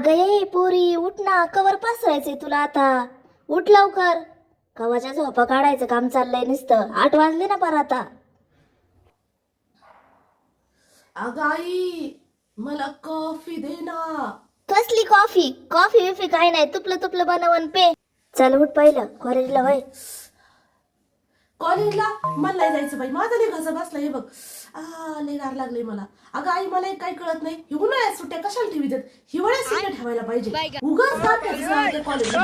अगं ये पोरी उठ ना कवर पसरायचंय तुला आता. उठ लवकर. कवाच्या झोपा काढायचं काम चाललंय नुसतं. आठ वाजले ना पर आता. अगं आई मला कॉफी दे ना. कसली कॉफी? कॉफी बिफी काय नाही. तुपलं तुपलं बनवून पे. चल उठ पहिलं. कॉलेजला होय कॉलेजला मला नाही जायचं बाई. माझा लय घसा बसला हे बघ. आ लय गार लागले मला. अगं आई मला एक काही कळत नाही. ही उन्हाळ्यात सुट्ट्या कशाला ठेवी देत हिवाळ्यात सुट्ट्या ठेवायला पाहिजे. उगाच कॉलेज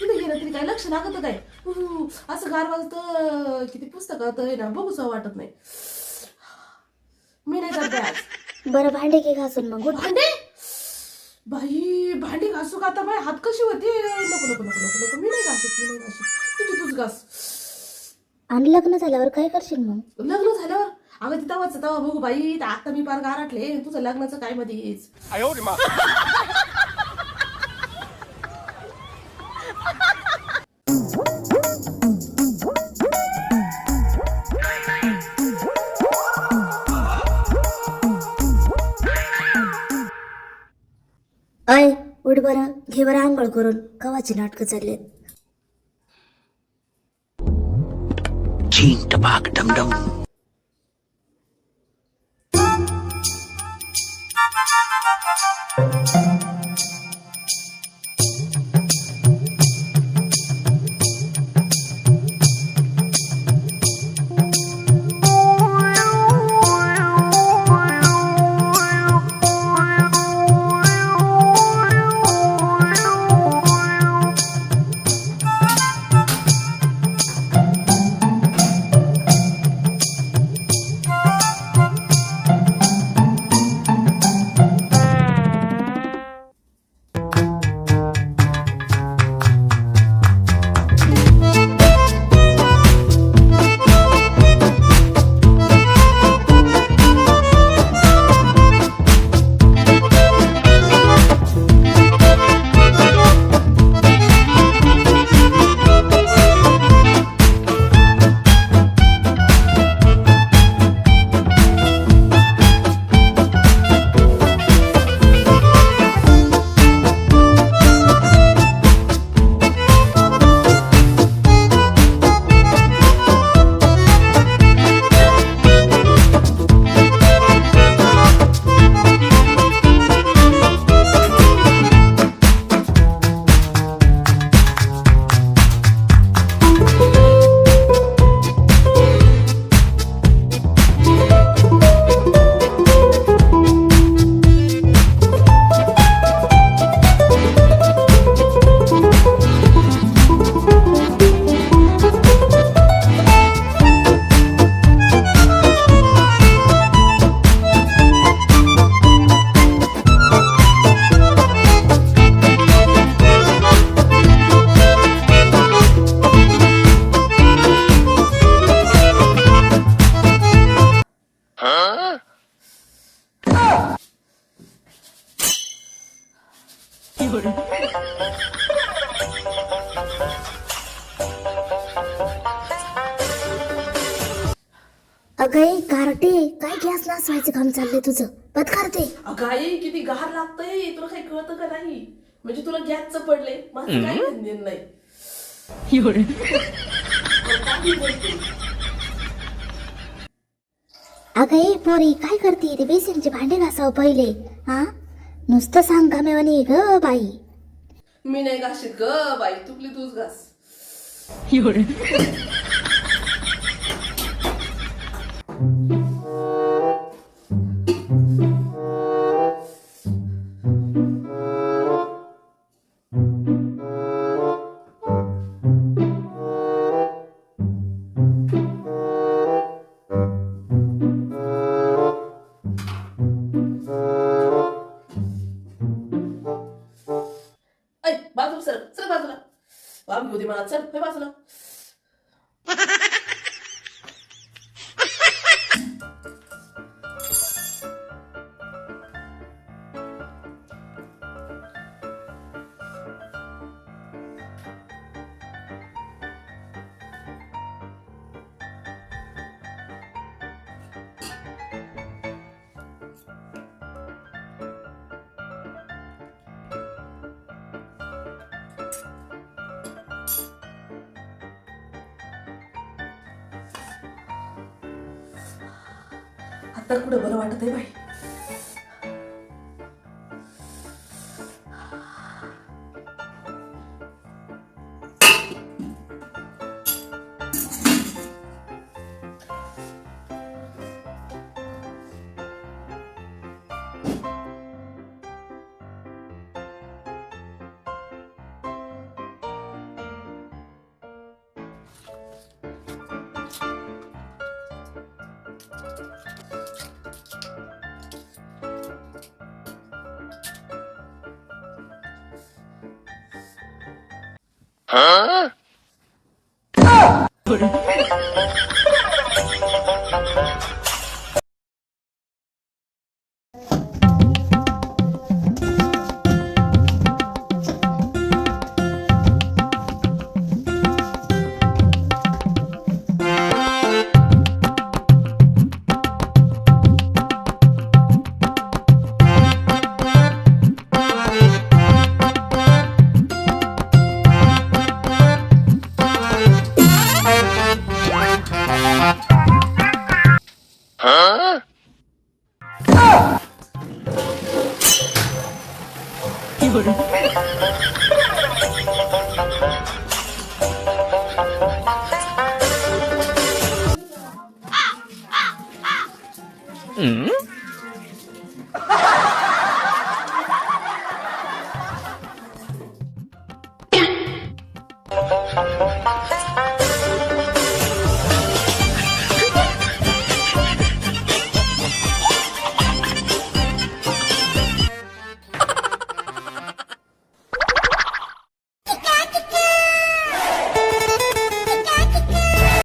तिथे गेलं तरी काय लक्ष लागत काय हु, असं गार वाजत किती पुस्तकात आहे ना बघूच वाटत नाही. मी नाही आज बरं भांडे की घासून मग. भांडे? बाई भांडी घासू का आता? बाई हात कशी होती? नको नको नको नको नको. मी नाही घासत मी नाही घासत. आणि लग्न झाल्यावर काय करशील मग? लग्न झालं अगं ते तवाच तवा बघू बाई आता मी पार गारटले. तुझं लग्नाचं काय मध्येच अय उठ बरं. घे बरं आंघोळ करून. कवाची नाटकं चालले चीन टपाक डम डम अगं कारटे काय गॅस नाचवायचं काम चाललंय तुझं? पत करते अगं आई किती गार लागतंय. तुला काही कळतं का नाही? म्हणजे तुला गॅसचं पडले माझं काही घेणं नाही. अगं ये पोरी काय करते? ते बेसिनचे भांडे घासावं पहिले हा नुसतं सांग का मेवानी ग बाई. मी नाही घाशीत ग बाई. तुपली तूच घास. वाम घेऊ दे मला चल हे आता कुठं बरं वाटत आहे बाई? 啊！啊！이걸. 음?